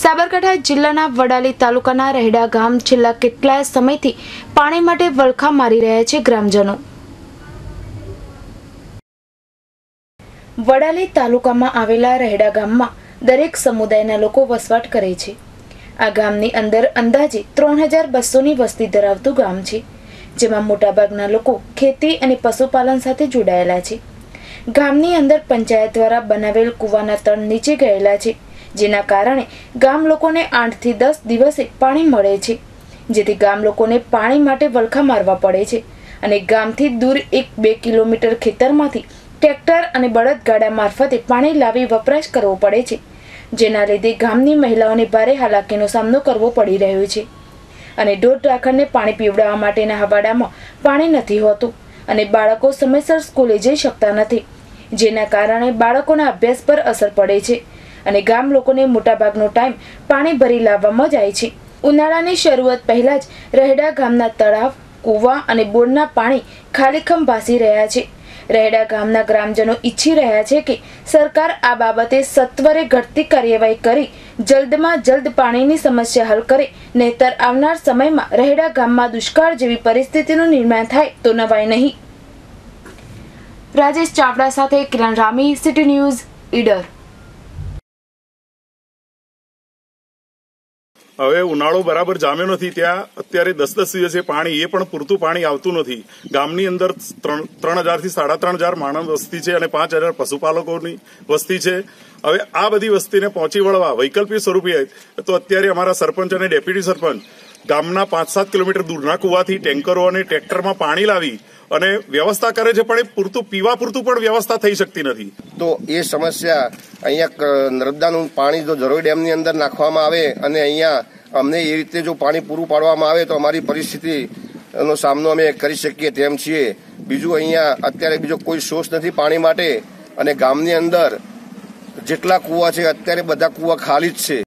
સાબરકાંઠા જિલ્લાના વડાલી તાલુકાના રહેડા ગામ છેલ્લા કેટલાય સમયથી પાણી માટે વલખા મારી રહ્યા છે ગ્રામજનો. વડાલી તાલુકામાં આવેલા રહેડા ગામમાં દરેક સમુદાયના લોકો વસવાટ કરે છે. આ ગામની અંદર અંદાજે ત્રણ હજાર બસોની વસ્તી ધરાવતું ગામ છે, જેમાં મોટાભાગના લોકો ખેતી અને પશુપાલન સાથે જોડાયેલા છે. ગામની અંદર પંચાયત દ્વારા બનાવેલ કૂવાના તળ નીચે ગયેલા છે. જેના કારણે ગામ લોકોને આઠથી દસ દિવસે પાણી મળે છે. જેથી ગામ લોકોને પાણી માટે વલખા મારવા પડે છે અને ગામથી દૂર એક બે કિલોમીટર ખેતરમાંથી ટ્રેક્ટર અને બળદગાડા મારફતે પાણી લાવી વપરાશ કરવો પડે છે, જેના લીધે ગામની મહિલાઓને ભારે હાલાકીનો સામનો કરવો પડી રહ્યો છે. અને ઢોર ઢાંખરને પાણી પીવડાવવા માટેના હવાડામાં પાણી નથી હોતું અને બાળકો સમયસર સ્કૂલે જઈ શકતા નથી, જેના કારણે બાળકોના અભ્યાસ પર અસર પડે છે અને ગામ લોકોને મોટાભાગનો ટાઈમ પાણી ભરી લાવવામાં જાય છે. ઉનાળાની શરૂઆત પહેલાં જ રહેડા ગામના તળાવ, કૂવા અને બોરના પાણી ખાલીખમ ભાસી રહ્યા છે. રહેડા ગામના ગ્રામજનો ઈચ્છી રહ્યા છે કે સરકાર આ બાબતે સત્વરે ઘટતી કાર્યવાહી કરી જલ્દમાં જલ્દ પાણીની સમસ્યા હલ કરે. નહીતર આવનાર સમયમાં રહેડા ગામમાં દુષ્કાળ જેવી પરિસ્થિતિનું નિર્માણ થાય તો નવાય નહીં. રાજેશ ચાવડા સાથે કિરણ રામી, સિટી ન્યૂઝ, ઈડર. હવે ઉનાળો બરાબર જામ્યો નથી ત્યાં. અત્યારે દસ દસ દિવસે પાણી, એ પણ પૂરતું પાણી આવતું નથી. ગામની અંદર ત્રણ હજારથી સાડા ત્રણ હજાર માણસ વસ્તી છે અને પાંચ હજાર પશુપાલકોની વસ્તી છે. હવે આ બધી વસ્તીને પહોંચી વળવા વૈકલ્પિક સ્વરૂપે તો અત્યારે અમારા સરપંચ અને ડેપ્યુટી સરપંચ ગામના પાંચ સાત કિલોમીટર દૂરના કુવાથી ટેન્કરો અને ટ્રેક્ટરમાં પાણી લાવી અને વ્યવસ્થા કરે છે, પણ એ પૂરતું, પીવા પૂરતું પણ વ્યવસ્થા થઈ શકતી નથી. તો એ સમસ્યા અહીંયા નર્મદાનું પાણી જો જરોઈ ડેમની અંદર નાખવામાં આવે અને અહીંયા અમને એ રીતે જો પાણી પૂરું પાડવામાં આવે તો અમારી પરિસ્થિતિ નો સામનો અમે કરી શકીએ તેમ છીએ. બીજું અહીંયા અત્યારે બીજો કોઈ સોર્સ નથી પાણી માટે અને ગામની અંદર જેટલા કુવા છે, અત્યારે બધા કુવા ખાલી જ છે.